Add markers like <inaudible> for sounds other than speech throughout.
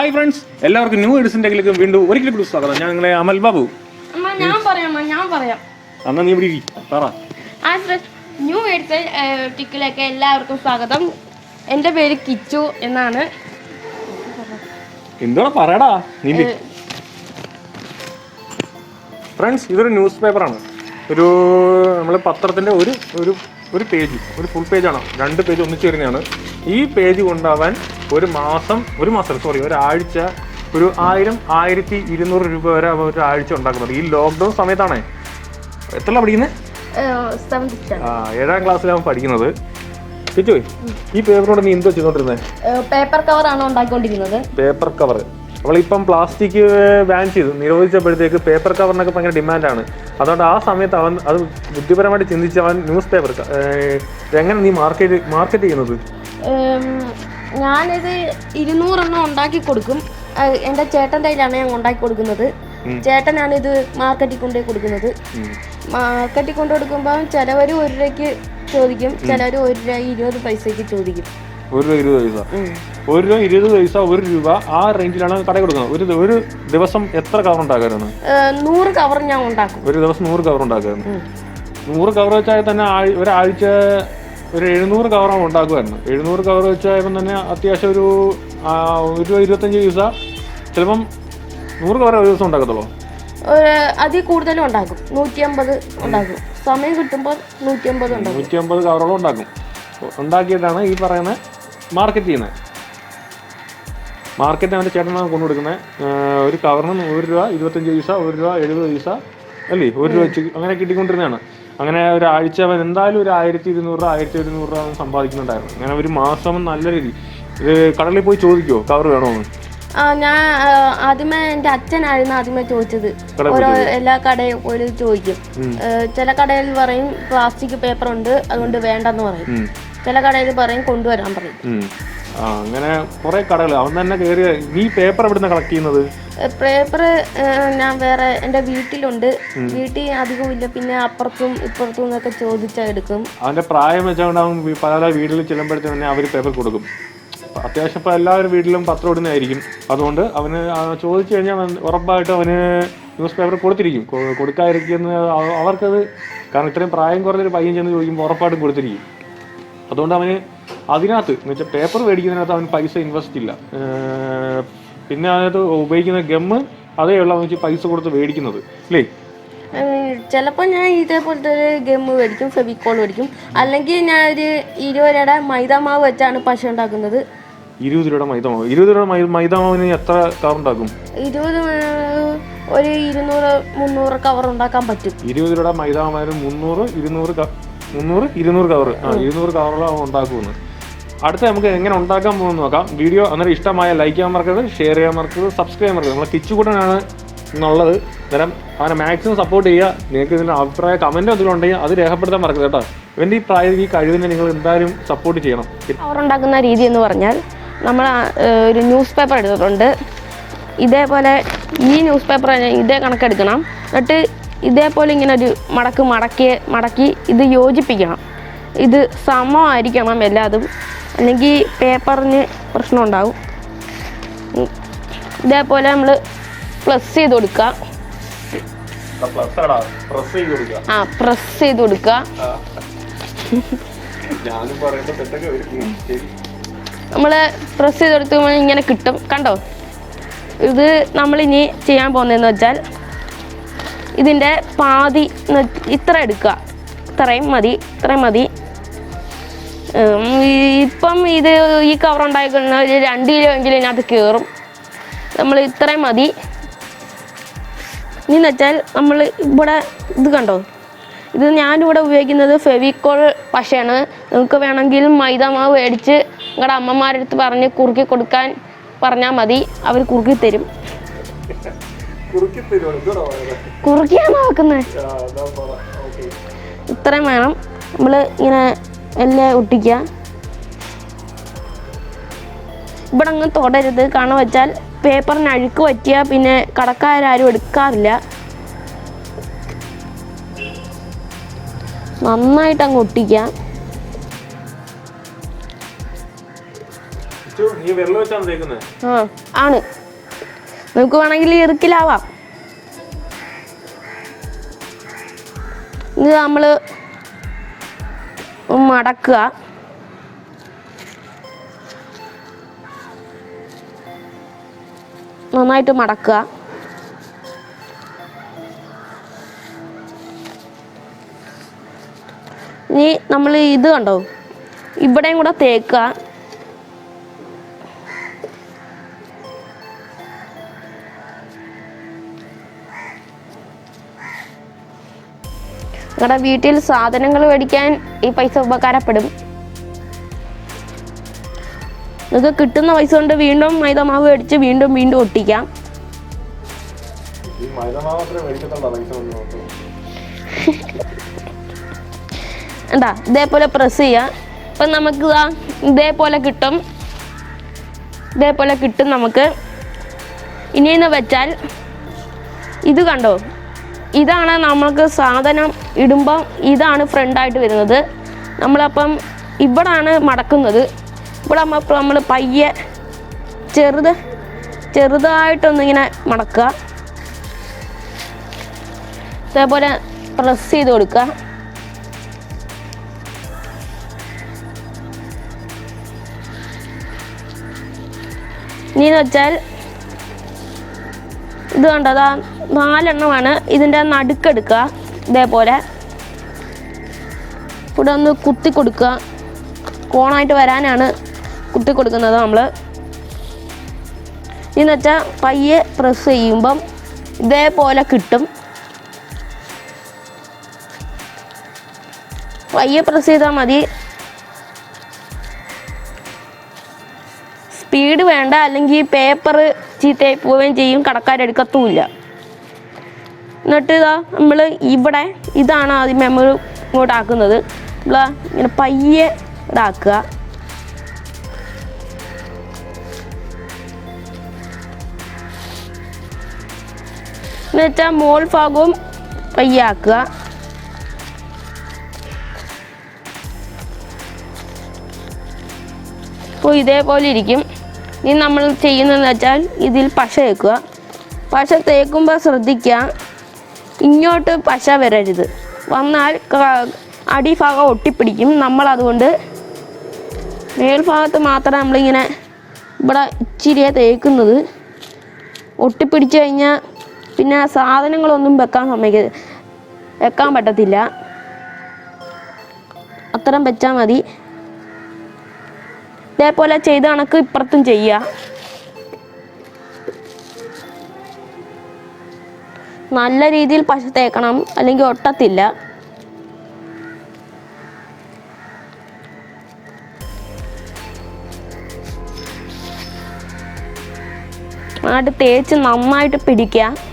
Hi friends എല്ലാവർക്കും new എഡിസിന്റെങ്കിലും വീണ്ടും ഒരിക്കൽ കൂടി സ്വാഗതം. ഞാൻ നിങ്ങളെ അമൽ ബാബു. അമ്മ ഞാൻ പറയാം ഞാൻ പറയാം. എന്നാ നീ ഇവിടെ. പറ. ന്യൂ എഡിസൺ ടിക്കിലേക്ക് എല്ലാവർക്കും സ്വാഗതം. എന്റെ പേര് കിച്ചു എന്നാണ്. എന്തോടാ പറയടാ നീ ഫ്രണ്ട്സ് ഇതൊരു ന്യൂസ് പേപ്പറാണ് ഒരു നമ്മൾ പത്രത്തിന്റെ ഒരു ഒരു ഒരു പേജ് ഒരു ഫുൾ പേജാണ് രണ്ട് പേജ് ഒന്നിച്ചു വരുന്നതാണ്. ഈ പേജ് കൊണ്ടാവാൻ ഒരു മാസം ഒരു മാസം സോറി ഒരാഴ്ച ഒരു ആയിരം ആയിരത്തി ഇരുന്നൂറ് രൂപ വരെ ഒരു ആഴ്ച ഉണ്ടാക്കുന്നത്. ഈ ലോക്ക്ഡൗൺ സമയത്താണ്. എത്ര പഠിക്കുന്നത് ഏഴാം ക്ലാസ്സിലാണ് പഠിക്കുന്നത്. ഈ പേപ്പറോട് നീ എന്തോ ചെയ്തോണ്ടിരുന്നത് പേപ്പർ കവർ ആണ് ഉണ്ടാക്കിക്കൊണ്ടിരിക്കുന്നത്? പേപ്പർ കവർ അവളിപ്പം പ്ലാസ്റ്റിക് ബാൻ ചെയ്തു. നിരോധിച്ചപ്പോഴത്തേക്ക് പേപ്പർ കവറിനൊക്കെ ഭയങ്കര ഡിമാൻഡാണ് അതുകൊണ്ട് ആ സമയത്ത് അവൻ അത് ബുദ്ധിപരമായിട്ട് ചിന്തിച്ച് അവൻ ന്യൂസ് പേപ്പർ എങ്ങനെ നീ മാർക്കറ്റ് മാർക്കറ്റ് ചെയ്യുന്നത്? ഞാനിത് ഇരുന്നൂറെണ്ണം ഉണ്ടാക്കി കൊടുക്കും. എന്റെ ചേട്ടന്റെ കയ്യിലാണ് ഞാൻ ഉണ്ടാക്കി കൊടുക്കുന്നത്. ചേട്ടനാണ് ഇത് മാർക്കറ്റിൽ കൊണ്ടുപോയി കൊടുക്കുന്നത്. മാർക്കറ്റിൽ കൊണ്ടു കൊടുക്കുമ്പോൾ ചിലവർ ഒരു രൂപയ്ക്ക് ചോദിക്കും ചിലവർ ഒരു രൂപ ഇരുപത് പൈസയ്ക്ക് ചോദിക്കും. ഒരു രൂപ ഇരുപത് പൈസ. ഒരു രൂപ ഇരുപത് പൈസ ഒരു രൂപ ആ റേഞ്ചിലാണ് കടയിൽ കൊടുക്കുന്നത്. ഒരു ഒരു ദിവസം എത്ര കവർ ഉണ്ടാക്കാറുണ്ട് ഏഹ്, നൂറ് കവർ ഞാൻ ഉണ്ടാക്കും. ഒരു ദിവസം നൂറ് കവർ ഉണ്ടാക്കാറുണ്ട് നൂറ് കവർ വെച്ചാൽ തന്നെ ഒരാഴ്ച ഒരു എഴുന്നൂറ് കവർ ഉണ്ടാക്കുമായിരുന്നു എഴുന്നൂറ് കവർ വെച്ചായപ്പം തന്നെ അത്യാവശ്യം ഒരു ഒരു രൂപ ഇരുപത്തഞ്ച് പൈസ. ചിലപ്പം നൂറ് കവർ ഒരു ദിവസം ഉണ്ടാക്കത്തുള്ളൂ. അതിൽ കൂടുതലും ഉണ്ടാക്കും. നൂറ്റി അമ്പത് ഉണ്ടാക്കും. സമയം കിട്ടുമ്പോൾ നൂറ്റി അമ്പത് ഉണ്ടാക്കും. നൂറ്റി അമ്പത് കവറോളം ഉണ്ടാക്കും. ഉണ്ടാക്കിയിട്ടാണ് ഈ പറയുന്ന മാർക്കറ്റ് ചെയ്യുന്നത് മാർക്കറ്റ് അവന്റെ ചേട്ടനാണ് കൊണ്ടു കൊടുക്കുന്നത് ഒരു കവറിന് ഒരു രൂപ ഇരുപത്തഞ്ച് പൈസ ഒരു രൂപ എഴുപത് പൈസ അല്ലേ? ഒരു രൂപ വെച്ച് അങ്ങനെ കിട്ടിക്കൊണ്ടിരുന്നതാണ്. അങ്ങനെ ഒരാഴ്ച അവൻ എന്തായാലും ഒരു ആയിരത്തി ഇരുന്നൂറ് രൂപ ആയിരത്തി ഒരുന്നൂറ് രൂപ അവൻ സമ്പാദിക്കുന്നുണ്ടായിരുന്നു. അങ്ങനെ ഒരു മാസം നല്ല രീതി ഇത് കടലിൽ പോയി ചോദിക്കുമോ കവർ വേണോന്ന്? എന്ന് ഞാൻ ആദ്യമേ എന്റെ അച്ഛനായിരുന്നു ആദ്യമേ ചോദിച്ചത്. ഓരോ എല്ലാ കടയും ഒരു ചോദിക്കും. ചില കടയിൽ പറയും പ്ലാസ്റ്റിക് പേപ്പർ ഉണ്ട് അതുകൊണ്ട് വേണ്ടെന്ന് പറയും. ചില കടയിൽ പറയും കൊണ്ടുവരാൻ പറയും. അങ്ങനെ കുറെ കടകൾ. അവൻ തന്നെ കയറി നീ പേപ്പർ എവിടുന്ന കളക്ട് ചെയ്യുന്നത്? പേപ്പർ ഞാൻ വേറെ എന്റെ വീട്ടിലുണ്ട്. വീട്ടിൽ അധികം ഇല്ല പിന്നെ അപ്പുറത്തും ഇപ്പുറത്തും എന്നൊക്കെ ചോദിച്ചാൽ എടുക്കും. അവന്റെ പ്രായം വെച്ചുകൊണ്ട് അവൻ പല പല വീടുകളിൽ ചെല്ലുമ്പോഴത്തേന് തന്നെ അവർ പേപ്പർ കൊടുക്കും. അത്യാവശ്യം ഇപ്പോൾ എല്ലാവരും വീട്ടിലും പത്രം ഇടുന്നതായിരിക്കും. അതുകൊണ്ട് അവന് ചോദിച്ചു കഴിഞ്ഞാൽ ഉറപ്പായിട്ട് അവന് ന്യൂസ് പേപ്പർ കൊടുത്തിരിക്കും. കൊടുക്കാതിരിക്കുന്ന അവ- അവർക്കത് കാരണം ഇത്രയും പ്രായം കുറഞ്ഞൊരു പയ്യൻ ചെന്ന് ചോദിക്കുമ്പോൾ ഉറപ്പായിട്ടും കൊടുത്തിരിക്കും. അതുകൊണ്ട് അവന് അതിനകത്ത് എന്ന് വെച്ചാൽ പേപ്പർ മേടിക്കുന്നതിനകത്ത് അവൻ പൈസ ഇൻവെസ്റ്റ് ഇല്ല. പിന്നെ അതിനകത്ത് ഉപയോഗിക്കുന്ന ഗമ്മ് അതേ ഉള്ള അവൻ പൈസ കൊടുത്ത് മേടിക്കുന്നത്. അല്ലേ ചിലപ്പോൾ ഞാൻ ഇതേപോലത്തെ ഒരു ഗെയിം മേടിക്കും ഫെവിക്കോൾ മേടിക്കും. അല്ലെങ്കിൽ ഞാൻ ഒരു ഇരുപത് രൂപയുടെ മൈദ മാവ് വെച്ചാണ് പശ ഉണ്ടാക്കുന്നത്. ഇരുപത് രൂപയുടെ മൈദമാവ് ഇരുപത് രൂപയുടെ മൈദ മാവിന് എത്ര കവർ ഉണ്ടാക്കും? ഇരുപത് ഒരു ഇരുന്നൂറ് മുന്നൂറ് കവർ ഉണ്ടാക്കാൻ പറ്റും. ഇരുപത് രൂപയുടെ മൈദാമാവിന് മുന്നൂറ് ഇരുന്നൂറ് മുന്നൂറ് ഇരുന്നൂറ് കവർ ആ ഇരുന്നൂറ് കവറോളം ഉണ്ടാക്കുമെന്ന് അടുത്ത നമുക്ക് എങ്ങനെ ഉണ്ടാക്കാൻ പോകുന്നു നോക്കാം. വീഡിയോ അന്നേരം ഇഷ്ടമായ ലൈക്ക് ചെയ്യാൻ മറക്കരുത് ഷെയർ ചെയ്യാൻ മറക്കരുത് സബ്സ്ക്രൈബ് മറക്കരുത്. നമ്മളെ കിച്ചുകൂട്ടനാണ് എന്നുള്ളത്. അന്നേരം അവനെ മാക്സിമം സപ്പോർട്ട് ചെയ്യുക. നിങ്ങൾക്ക് ഇതിന്റെ അഭിപ്രായ കമന്റ് എന്തെങ്കിലും ഉണ്ടെങ്കിൽ അത് രേഖപ്പെടുത്താൻ മറക്കരുത് കേട്ടോ. ഇവന്റെ ഈ പ്രായ ഈ കഴിവിനെ നിങ്ങൾ എന്തായാലും സപ്പോർട്ട് ചെയ്യണം. കവർ ഉണ്ടാക്കുന്ന രീതി എന്ന് പറഞ്ഞാൽ നമ്മൾ ഒരു ന്യൂസ് പേപ്പർ എടുത്തിട്ടുണ്ട്. ഇതേപോലെ ഈ ന്യൂസ് പേപ്പർ ഇതേ കണക്കെടുക്കണം. എന്നിട്ട് ഇതേപോലെ ഇങ്ങനെ ഒരു മടക്ക് മടക്കി മടക്കി ഇത് യോജിപ്പിക്കണം. ഇത് സമമായിരിക്കണം എല്ലാതും. അല്ലെങ്കിൽ പേപ്പറിന് പ്രശ്നം ഉണ്ടാവും ഇതേപോലെ നമ്മൾ പ്ലസ് ചെയ്ത് കൊടുക്കുക. ആ പ്രസ് ചെയ്ത് കൊടുക്കുക. നമ്മൾ പ്രസ് ചെയ്ത് കൊടുക്കുമ്പോൾ ഇങ്ങനെ കിട്ടും. കണ്ടോ? ഇത് നമ്മളിനി ചെയ്യാൻ പോകുന്നതെന്ന് വെച്ചാൽ ഇതിന്റെ പാതി ഇത്ര എടുക്കുക. ഇത്രയും മതി ഇത്രയും മതി. ഇപ്പം ഇത് ഈ കവർ ഉണ്ടായിക്കുന്ന ഒരു രണ്ട് കിലോ എങ്കിലും ഇതിനകത്ത് കയറും നമ്മൾ ഇത്രയും മതി. ഇനി വെച്ചാൽ നമ്മൾ ഇവിടെ ഇത് കണ്ടോ? ഇത് ഞാനിവിടെ ഉപയോഗിക്കുന്നത് ഫെവിക്കോൾ പശയാണ്. നിങ്ങൾക്ക് വേണമെങ്കിൽ മൈദ മാവ് മേടിച്ച് നിങ്ങളുടെ അമ്മമാരുടെ അടുത്ത് പറഞ്ഞ് കുറുക്കി കൊടുക്കാൻ പറഞ്ഞാൽ മതി. അവർ കുറുക്കി തരും. കുറുക്കിയാണ് നോക്കുന്നത് ഇത്രയും വേണം. നമ്മൾ ഇങ്ങനെ എല്ലാം ഒട്ടിക്കുക. ഇവിടെ അങ്ങ് തൊടരുത്. കാരണം വെച്ചാൽ പേപ്പറിന് അഴുക്ക് പറ്റിയാൽ പിന്നെ കടക്കാരും എടുക്കാറില്ല. നന്നായിട്ട് അങ്ങ് ഒട്ടിക്ക ആണ്. നമുക്ക് വേണമെങ്കിൽ ഇറുക്കിലാവാം. ഇത് നമ്മൾ മടക്കുക. നന്നായിട്ട് മടക്കുക. ഇനി നമ്മൾ ഇത് കണ്ടോ? ഇവിടെയും കൂടെ തേക്കുക. നിങ്ങളുടെ വീട്ടിൽ സാധനങ്ങൾ മേടിക്കാൻ ഈ പൈസ ഉപകാരപ്പെടും. നിങ്ങൾക്ക് കിട്ടുന്ന പൈസ കൊണ്ട് വീണ്ടും മൈദമാവ് മേടിച്ച് വീണ്ടും വീണ്ടും ഒട്ടിക്കാം. <laughs> എന്താ ഇതേപോലെ പ്രസ് ചെയ്യാം. അപ്പം നമുക്ക് ഇതാ ഇതേപോലെ കിട്ടും. ഇതേപോലെ കിട്ടും നമുക്ക്. ഇനിയെന്ന് വെച്ചാൽ ഇത് കണ്ടോ? ഇതാണ് നമുക്ക് സാധനം ഇടുമ്പം ഇതാണ് ഫ്രണ്ടായിട്ട് വരുന്നത്. നമ്മളപ്പം ആണ് മടക്കുന്നത്. ഇവിടെ നമ്മൾ നമ്മൾ പയ്യെ ചെറുത് ചെറുതായിട്ടൊന്നിങ്ങനെ മടക്കുക. അതേപോലെ പ്രസ് ചെയ്ത് കൊടുക്കുക ഇനിയെന്ന് വെച്ചാൽ ഇത് കണ്ടതാ നാലെണ്ണമാണ്. ഇതിന്റെ നടുക്കെടുക്കുക ഇതേപോലെ. ഇവിടെ ഒന്ന് കുത്തി കൊടുക്കുക. കോണായിട്ട് വരാനാണ് കുത്തി കൊടുക്കുന്നത് നമ്മൾ ഇന്ന് വെച്ചാൽ പയ്യെ പ്രസ് ചെയ്യുമ്പം ഇതേപോലെ കിട്ടും. പയ്യെ പ്രസ് ചെയ്താൽ മതി. സ്പീഡ് വേണ്ട അല്ലെങ്കിൽ പേപ്പർ ചീത്തയായി പോവുകയും ചെയ്യും കടക്കാരെടുക്കത്തുമില്ല എന്നിട്ട് ഇതാ നമ്മൾ ഇവിടെ ഇതാണ് ആദ്യം നമ്മൾ ഇങ്ങോട്ട് ആക്കുന്നത്. നമ്മൾ ഇങ്ങനെ പയ്യെ ഇതാക്കുക. എന്നുവെച്ചാൽ മോൾ ഭാഗവും പയ്യെ ആക്കുക അപ്പോൾ ഇതേപോലെ ഇരിക്കും. ഇനി നമ്മൾ ചെയ്യുന്നതെന്ന് വെച്ചാൽ ഇതിൽ പശ തേക്കുക. പശ തേക്കുമ്പോൾ ശ്രദ്ധിക്കുക. ഇങ്ങോട്ട് പശ വരരുത്. വന്നാൽ അടിഭാഗം ഒട്ടിപ്പിടിക്കും. നമ്മൾ അതുകൊണ്ട് മേൽഭാഗത്ത് മാത്രം നമ്മളിങ്ങനെ ഇവിടെ ഇച്ചിരിയെ തേക്കുന്നത്. ഒട്ടിപ്പിടിച്ച് കഴിഞ്ഞാൽ പിന്നെ സാധനങ്ങളൊന്നും വെക്കാൻ സമ്മതിക്ക വെക്കാൻ പറ്റത്തില്ല. അത്രയും വെച്ചാൽ മതി. ഇതേപോലെ ചെയ്ത കണക്ക് ഇപ്പുറത്തും ചെയ്യുക നല്ല രീതിയിൽ പശ തേക്കണം അല്ലെങ്കിൽ ഒട്ടത്തില്ല. നന്നായിട്ട് തേച്ച് നന്നായിട്ട് പിടിക്കുക.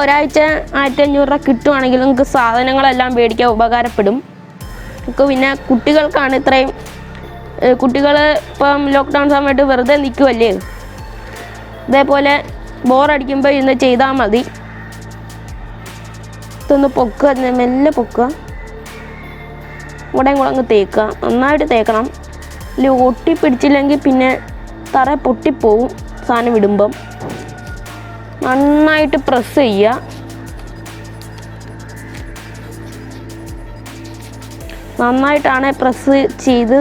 ഒരാഴ്ച ആയിരത്തി അഞ്ഞൂറ് രൂപ കിട്ടുവാണെങ്കിൽ നിങ്ങൾക്ക് സാധനങ്ങളെല്ലാം മേടിക്കാൻ ഉപകാരപ്പെടും. നിങ്ങൾക്ക് പിന്നെ കുട്ടികൾക്കാണ് ഇത്രയും കുട്ടികൾ ഇപ്പം ലോക്ക്ഡൗൺ സമയത്ത് വെറുതെ നിൽക്കുമല്ലേ ഇതേപോലെ ബോറടിക്കുമ്പോൾ ഇന്ന് ചെയ്താൽ മതി. ഇതൊന്ന് പൊക്കുക മെല്ലെ പൊക്കുക. ഇവിടെയും കൂടെ അങ്ങ് തേക്കുക. നന്നായിട്ട് തേക്കണം. ഇല്ല ഒട്ടിപ്പിടിച്ചില്ലെങ്കിൽ പിന്നെ തറ പൊട്ടിപ്പോവും സാധനം ഇടുമ്പം. നന്നായിട്ട് പ്രസ് ചെയ്യുക. നന്നായിട്ടാണ് പ്രസ് ചെയ്ത്.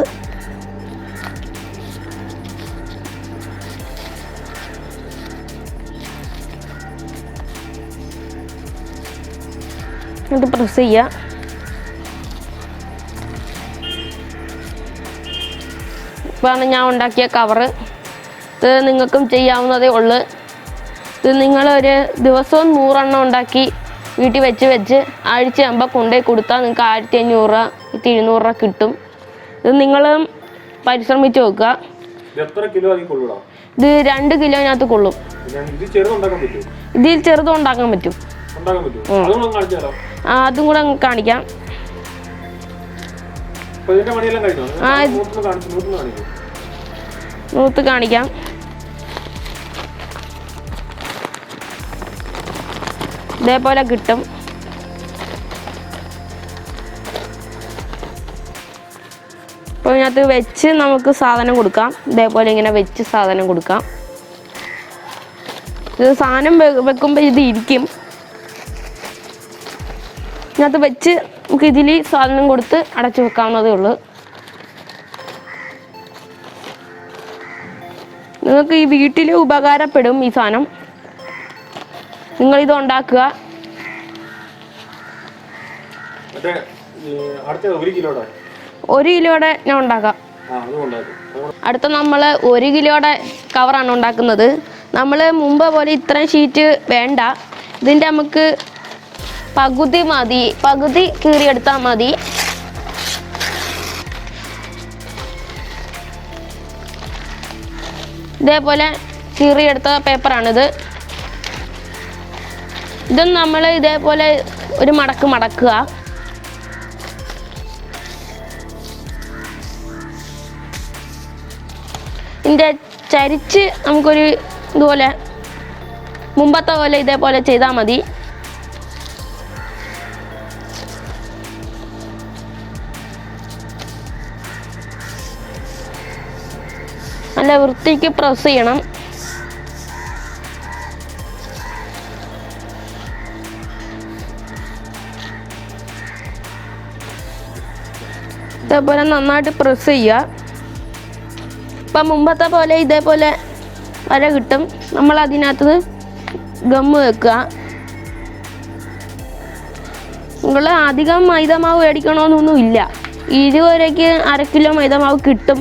ഇത് പ്രസ് ചെയ്യുക. ഇപ്പോഴാണ് ഞാൻ ഉണ്ടാക്കിയ കവറ് ഇത് നിങ്ങൾക്കും ചെയ്യാവുന്നതേ ഉള്ളൂ. ഇത് നിങ്ങളൊരു ദിവസവും നൂറെണ്ണം ഉണ്ടാക്കി വീട്ടിൽ വെച്ച് വെച്ച് ആഴ്ചയാകുമ്പോൾ കൊണ്ടുപോയി കൊടുത്താൽ നിങ്ങൾക്ക് ആയിരത്തി അഞ്ഞൂറ് രൂപ ആയിരത്തി എഴുന്നൂറ് രൂപ കിട്ടും ഇത് നിങ്ങൾ പരിശ്രമിച്ച് നോക്കുക ഇത് രണ്ട് കിലോനകത്ത് കൊള്ളും. ഇതിൽ ചെറുതും ഉണ്ടാക്കാൻ പറ്റും. അതും കൂടെ കാണിക്കും. നൂത്ത് കാണിക്കാം. ഇതേപോലെ കിട്ടും. അപ്പോൾ ഇതിനകത്ത് വെച്ച് നമുക്ക് സാധനം കൊടുക്കാം. ഇതേപോലെ ഇങ്ങനെ വെച്ച് സാധനം കൊടുക്കാം. ഇത് സാധനം വെക്കുമ്പോൾ ഇത് ഇരിക്കും. ഇതിനകത്ത് വെച്ച് നമുക്ക് ഇതിൽ സാധനം കൊടുത്ത് അടച്ചു വെക്കാവുന്നതേ ഉള്ളൂ. നിങ്ങൾക്ക് ഈ വീട്ടിൽ ഉപകാരപ്പെടും ഈ സാധനം. നിങ്ങളിത് ഉണ്ടാക്കുക. അടുത്ത ഒരു കിലോടെ. കിലോയുടെ ഞാൻ ഉണ്ടാക്കാം. അടുത്ത നമ്മൾ ഒരു കിലോയുടെ കവറാണ് ഉണ്ടാക്കുന്നത്. നമ്മൾ മുമ്പ് പോലെ ഇത്രയും ഷീറ്റ് വേണ്ട. ഇതിന്റെ നമുക്ക് പകുതി മതി. പകുതി കീറിയെടുത്താൽ മതി. ഇതേപോലെ കീറിയെടുത്ത പേപ്പറാണിത് ഇതും നമ്മൾ ഇതേപോലെ ഒരു മടക്ക് മടക്കുക. ഇതിന്റെ ചരിച്ച് നമുക്കൊരു ഇതുപോലെ മുമ്പത്തെ പോലെ ഇതേപോലെ ചെയ്താൽ മതി. നല്ല വൃത്തിക്ക് പ്രസ് ചെയ്യണം. ഇതേപോലെ നന്നായിട്ട് പ്രസ് ചെയ്യുക. ഇപ്പം മുമ്പത്തെ പോലെ ഇതേപോലെ വര കിട്ടും. നമ്മൾ അതിനകത്ത് ഗം വെക്കുക. നിങ്ങൾ അധികം മൈദമാവ് മേടിക്കണമെന്നൊന്നും ഇല്ല. ഇരുപതുരയ്ക്ക് അര കിലോ മൈദമാവ് കിട്ടും.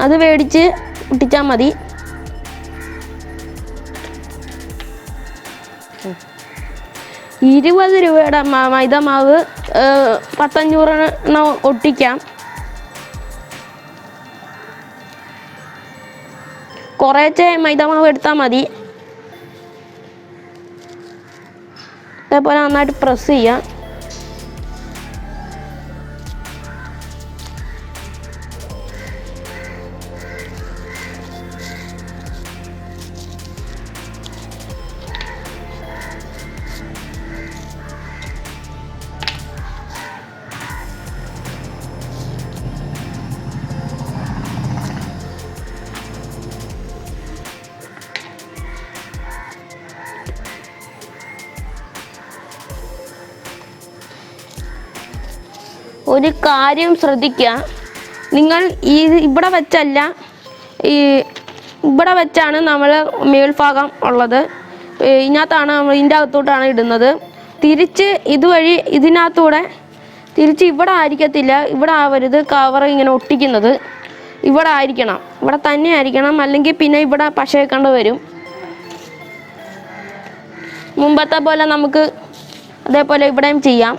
അത് മേടിച്ച് ഇട്ടിച്ചാൽ മതി. ഇരുപത് രൂപയുടെ മൈദമാവ് പത്തഞ്ഞൂറെണ്ണം ഒട്ടിക്കാം. കുറേച്ചെ മൈദമാവ് എടുത്താൽ മതി. അതേപോലെ നന്നായിട്ട് പ്രസ് ചെയ്യാം. ഒരു കാര്യം ശ്രദ്ധിക്കുക നിങ്ങൾ ഈ ഇവിടെ വെച്ചല്ല ഈ ഇവിടെ വെച്ചാണ് നമ്മൾ മേൽഭാഗം ഉള്ളത്. ഇതിനകത്താണ് നമ്മൾ ഇതിന്റെ അകത്തോട്ടാണ് ഇടുന്നത്. തിരിച്ച് ഇതുവഴി ഇതിനകത്തൂടെ തിരിച്ച് ഇവിടെ ആയിരിക്കത്തില്ല. ഇവിടെ ആവരുത് കവർ ഇങ്ങനെ ഒട്ടിക്കുന്നത്. ഇവിടെ ആയിരിക്കണം. ഇവിടെ തന്നെ ആയിരിക്കണം. അല്ലെങ്കിൽ പിന്നെ ഇവിടെ പശ വെക്കേണ്ടി വരും. മുമ്പത്തെ പോലെ നമുക്ക് അതേപോലെ ഇവിടെയും ചെയ്യാം.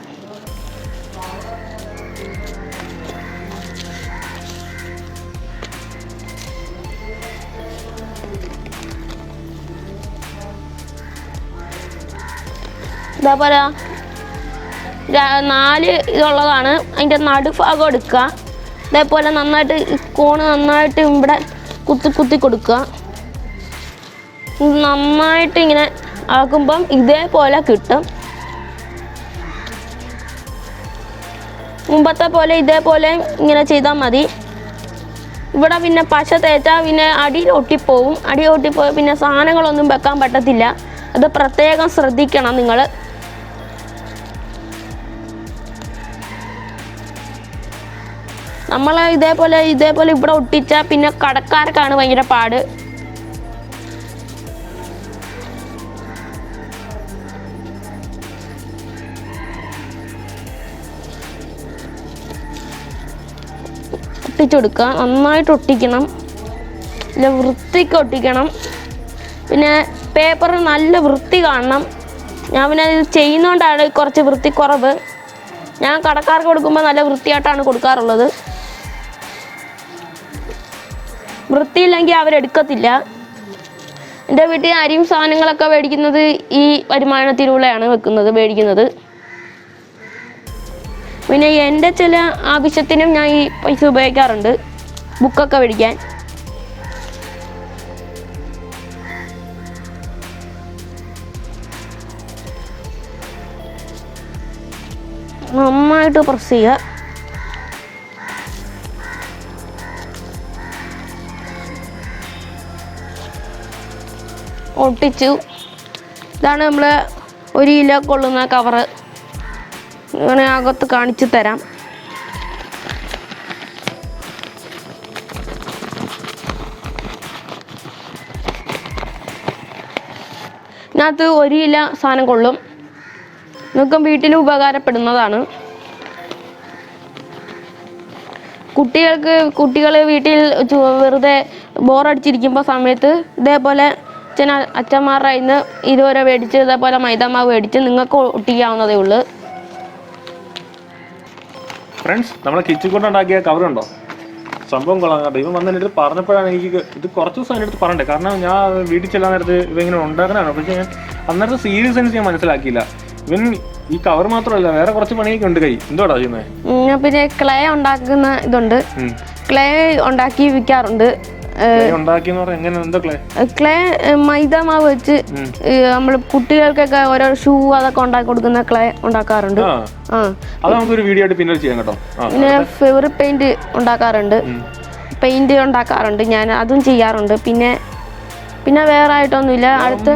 ഇതേപോലെ പറയുക നാല് ഇതുള്ളതാണ്. അതിന്റെ നടുഭാഗം എടുക്കുക. ഇതേപോലെ നന്നായിട്ട് കോണ് നന്നായിട്ട് ഇവിടെ കുത്തി കുത്തി കൊടുക്കുക. നന്നായിട്ട് ഇങ്ങനെ ആക്കുമ്പം ഇതേപോലെ കിട്ടും. മുമ്പത്തെ പോലെ ഇതേപോലെ ഇങ്ങനെ ചെയ്താൽ മതി. ഇവിടെ പിന്നെ പശ തേച്ചാൽ പിന്നെ അടിയിൽ ഒട്ടിപ്പോവും. അടി ഒട്ടിപ്പോയി പിന്നെ സാധനങ്ങളൊന്നും വെക്കാൻ പറ്റത്തില്ല. അത് പ്രത്യേകം ശ്രദ്ധിക്കണം നിങ്ങൾ. നമ്മൾ ഇതേപോലെ ഇതേപോലെ ഇവിടെ ഒട്ടിച്ച പിന്നെ കടക്കാർക്കാണ് ഭയങ്കര പാട്. ഒട്ടിച്ചെടുക്കുക. നന്നായിട്ട് ഒട്ടിക്കണം. നല്ല വൃത്തിക്ക് ഒട്ടിക്കണം. പിന്നെ പേപ്പർ നല്ല വൃത്തി കാണണം. ഞാൻ പിന്നെ ഇത് ചെയ്യുന്നതുകൊണ്ടാണ് കുറച്ച് വൃത്തിക്കുറവ്. ഞാൻ കടക്കാർക്ക് കൊടുക്കുമ്പോൾ നല്ല വൃത്തിയായിട്ടാണ് കൊടുക്കാറുള്ളത്. വൃത്തിയില്ലെങ്കിൽ അവരെടുക്കത്തില്ല എന്റെ വീട്ടിൽ അരിയും സാധനങ്ങളൊക്കെ മേടിക്കുന്നത് ഈ വരുമാനത്തിലൂടെയാണ് വെക്കുന്നത് മേടിക്കുന്നത്. പിന്നെ എന്റെ ചില ആവശ്യത്തിനും ഞാൻ ഈ പൈസ ഉപയോഗിക്കാറുണ്ട് ബുക്കൊക്കെ മേടിക്കാൻ. നന്നായിട്ട് പ്രസ് ചെയ്യുക. ഒട്ടിച്ചു. ഇതാണ് നമ്മൾ ഒരു കിലോ കൊള്ളുന്ന കവറ് ഇങ്ങനെ അകത്ത് കാണിച്ചു തരാം. ഇതിനകത്ത് ഒരു കിലോ സാധനം കൊള്ളും. നിങ്ങൾക്ക് വീട്ടിൽ ഉപകാരപ്പെടുന്നതാണ്. കുട്ടികൾക്ക് കുട്ടികൾ വീട്ടിൽ വെറുതെ ബോറടിച്ചിരിക്കുമ്പോൾ സമയത്ത് ഇതേപോലെ അച്ഛൻ അച്ഛന്മാരുടെ നിന്ന് ഇതുവരെ മേടിച്ച് ഇതേപോലെ മൈദാമാവ് മേടിച്ച് നിങ്ങൾക്ക് ഒട്ടിക്കാവുന്നതേ ഉള്ളൂ. ഫ്രണ്ട്സ് നമ്മളെ കിച്ചൺ കൊണ്ടുണ്ടാക്കിയ കവർ ഉണ്ടോ? സംഭവം കൊള്ളാം കേട്ടോ. ഇവൻ വന്ന് എന്റെ അടുത്ത് പറഞ്ഞപ്പോഴാണ് എനിക്ക് ഇത് കുറച്ച് ദിവസം എന്റെ അടുത്ത് പറഞ്ഞത് കാരണം ഞാൻ വീട്ടിൽ ചെല്ലാൻ നേരത്ത് ഇവങ്ങനെ ഉണ്ടാക്കാനാണ് പക്ഷേ ഞാൻ അന്നേരത്തെ സീരിയസ് എനിക്ക് ഞാൻ മനസ്സിലാക്കിയില്ല. ഇവൻ ഈ കവർ മാത്രമല്ല വേറെ കുറച്ച് പണിയൊക്കെ ഉണ്ട് കൈ. എന്തോടാ ചെയ്യുന്നത് പിന്നെ ക്ലേ ഉണ്ടാക്കുന്ന ഇതുണ്ട്. ക്ലേ ഉണ്ടാക്കി വിൽക്കാറുണ്ട്. ക്ലേ മൈദ മാവ് വെച്ച് നമ്മൾ കുട്ടികൾക്കൊക്കെ ഓരോ ഷൂ അതൊക്കെ ഉണ്ടാക്കി കൊടുക്കുന്ന ക്ലേ ഉണ്ടാക്കാറുണ്ട്. പിന്നെ ഫെവറിറ്റ് പെയിന്റ് ഉണ്ടാക്കാറുണ്ട്. പെയിന്റ് ഉണ്ടാക്കാറുണ്ട്. ഞാൻ അതും ചെയ്യാറുണ്ട്. പിന്നെ പിന്നെ വേറെ ആയിട്ടൊന്നുമില്ല. അടുത്ത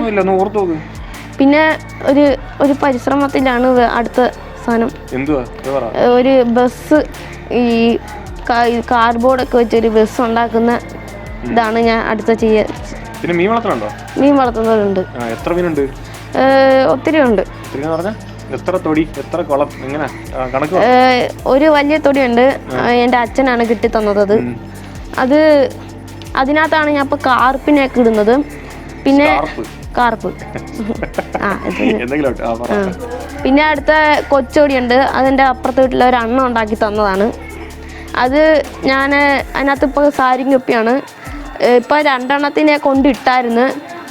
പിന്നെ ഒരു ഒരു പരിശ്രമത്തിലാണ് അടുത്ത സാധനം. ഒരു ബസ് ഈ കാർഡ്ബോർഡൊക്കെ വെച്ചൊരു ബസ് ഉണ്ടാക്കുന്ന ഇതാണ് ഞാൻ അടുത്ത ചെയ്യ പിന്നെ മീൻ വളർത്തണുണ്ടോ മീൻ വളർത്തുന്നവരുണ്ട്. എത്ര മീനുണ്ട്? ഒത്തിരി ഉണ്ട്. എത്ര തൊടി എത്ര കുളം എങ്ങനെ കണക്ക്. ഒരു വലിയ തൊടി ഉണ്ട് എന്റെ അച്ഛനാണ് കിട്ടി തന്നത് അത് അത് അതിനകത്താണ് ഞാൻ ഇപ്പൊ കാർപ്പിനൊക്കെ ഇടുന്നത്. പിന്നെ കാർപ്പ്. പിന്നെ അടുത്ത കൊച്ചോടിയുണ്ട് അതെന്റെ അപ്പുറത്തെ വീട്ടിലെ ഒരു അണ്ണ ഉണ്ടാക്കി തന്നതാണ്. അത് ഞാൻ അതിനകത്ത് ഇപ്പോൾ സാരിങ് കുപ്പിയാണ്. ഇപ്പം രണ്ടെണ്ണത്തിനെ കൊണ്ടിട്ടായിരുന്നു.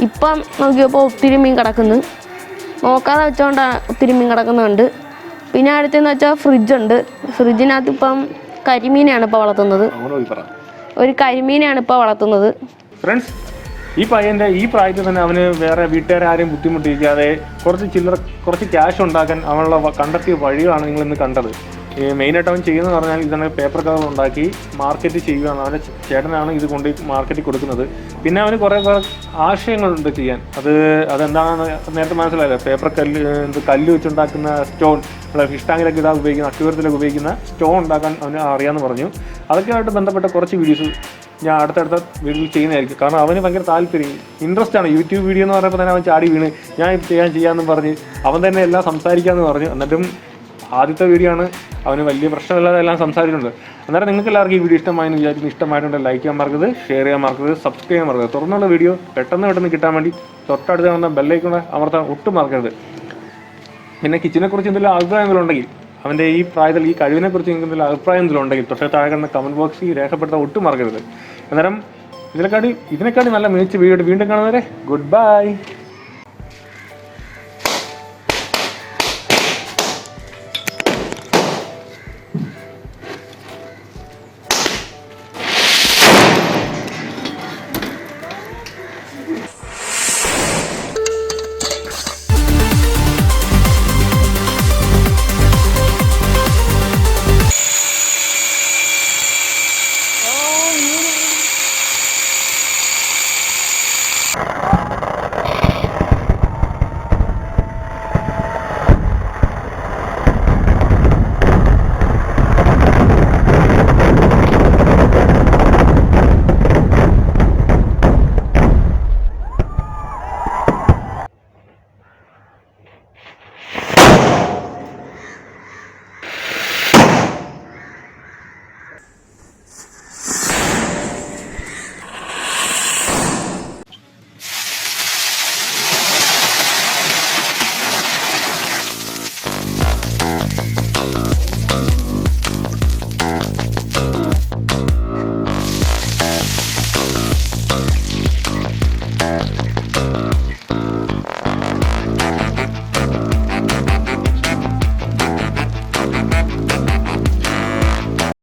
ഇപ്പം നോക്കിയപ്പോൾ ഒത്തിരി മീൻ കിടക്കുന്നു. നോക്കാതെ വെച്ചോണ്ടാണ് ഒത്തിരി മീൻ കിടക്കുന്നുണ്ട്. പിന്നെ അടുത്തെന്ന് വെച്ചാൽ ഫ്രിഡ്ജുണ്ട്. ഫ്രിഡ്ജിനകത്ത് ഇപ്പം കരിമീനാണ് ഇപ്പോൾ വളർത്തുന്നത്. ഒരു കരിമീനാണ് ഇപ്പോൾ വളർത്തുന്നത്. ഫ്രണ്ട്സ് ഈ പയ്യന്റെ ഈ പ്രായത്തിൽ തന്നെ അവന് വേറെ വീട്ടുകാരെ ആരെയും ബുദ്ധിമുട്ടിക്കാതെ കുറച്ച് ചില്ലറ കുറച്ച് ക്യാഷ് ഉണ്ടാക്കാൻ അവനുള്ള കണ്ടെത്തിയ വഴികളാണ് നിങ്ങൾ ഇന്ന് കണ്ടത്. മെയിനായിട്ട് അവൻ ചെയ്യുന്നത് പറഞ്ഞാൽ ഇതാണ് പേപ്പർ കവർ ഉണ്ടാക്കി മാർക്കറ്റ് ചെയ്യുകയാണ് അവന്റെ ചേട്ടനാണ് ഇത് കൊണ്ട് മാർക്കറ്റിൽ കൊടുക്കുന്നത്. പിന്നെ അവന് കുറേ ആശയങ്ങളുണ്ട് ചെയ്യാൻ. അത് അതെന്താണെന്ന് നേരത്തെ മനസ്സിലായില്ല? പേപ്പർ കല്ല് എന്ത് കല്ല് വെച്ചുണ്ടാക്കുന്ന സ്റ്റോൺ നമ്മുടെ ഫിഷ് ടാങ്കിലൊക്കെ ഇടാൻ ഉപയോഗിക്കുന്ന അക്യൂരത്തിലൊക്കെ ഉപയോഗിക്കുന്ന സ്റ്റോൺ ഉണ്ടാക്കാൻ അവന് അറിയാമെന്ന് പറഞ്ഞു. അതൊക്കെയായിട്ട് ബന്ധപ്പെട്ട കുറച്ച് വീഡിയോസ് ഞാൻ അടുത്തടുത്ത വീഡിയോ ചെയ്യുന്നതായിരിക്കും. കാരണം അവന് ഭയങ്കര താല്പര്യം ഇൻട്രസ്റ്റ് ആണ്. യൂട്യൂബ് വീഡിയോ എന്ന് പറയുമ്പോൾ തന്നെ അവൻ ചാടി വീണ്. ഞാൻ ഇത് ചെയ്യാൻ ചെയ്യാമെന്ന് പറഞ്ഞ് അവൻ തന്നെ എല്ലാം സംസാരിക്കാമെന്ന് പറഞ്ഞു. എന്നിട്ടും ആദ്യത്തെ വീഡിയോ ആണ് അവന് വലിയ പ്രശ്നമില്ലാതെ എല്ലാം സംസാരിച്ചിട്ടുണ്ട്. അന്നേരം നിങ്ങൾക്ക് എല്ലാവർക്കും ഈ വീഡിയോ ഇഷ്ടമായെന്ന് വിചാരിക്കുന്നു. ഇഷ്ടമായിട്ടുണ്ട് ലൈക്ക് ചെയ്യാൻ മറക്കരുത് ഷെയർ ചെയ്യാൻ മറക്കരുത് സബ്സ്ക്രൈബ് ചെയ്യാൻ മറക്കരുത്. തുറന്നുള്ള വീഡിയോ പെട്ടെന്ന് പെട്ടെന്ന് കിട്ടാൻ വേണ്ടി തൊട്ടടുത്ത് കാണുന്ന ബെല്ലൈക്കൂടെ അമർത്താൻ ഒട്ടും മറക്കരുത്. പിന്നെ കിച്ചനെക്കുറിച്ച് എന്തെങ്കിലും അഭിപ്രായങ്ങൾ ഉണ്ടെങ്കിൽ അവന്റെ ഈ പ്രായത്തിൽ ഈ കഴിവിനെ കുറിച്ച് നിങ്ങൾക്ക് എന്തെങ്കിലും അഭിപ്രായം എന്തെങ്കിലും ഉണ്ടെങ്കിൽ തൊട്ടേ താഴെ കിടന്ന കമന്റ് ബോക്സിൽ രേഖപ്പെടുത്താൻ ഒട്ടും മറക്കരുത്. അന്നേരം ഇതിനെക്കാട്ടി ഇതിനെക്കാട്ടി നല്ല മികച്ച വീഡിയോ വീണ്ടും കാണുന്നവരെ ഗുഡ് ബൈ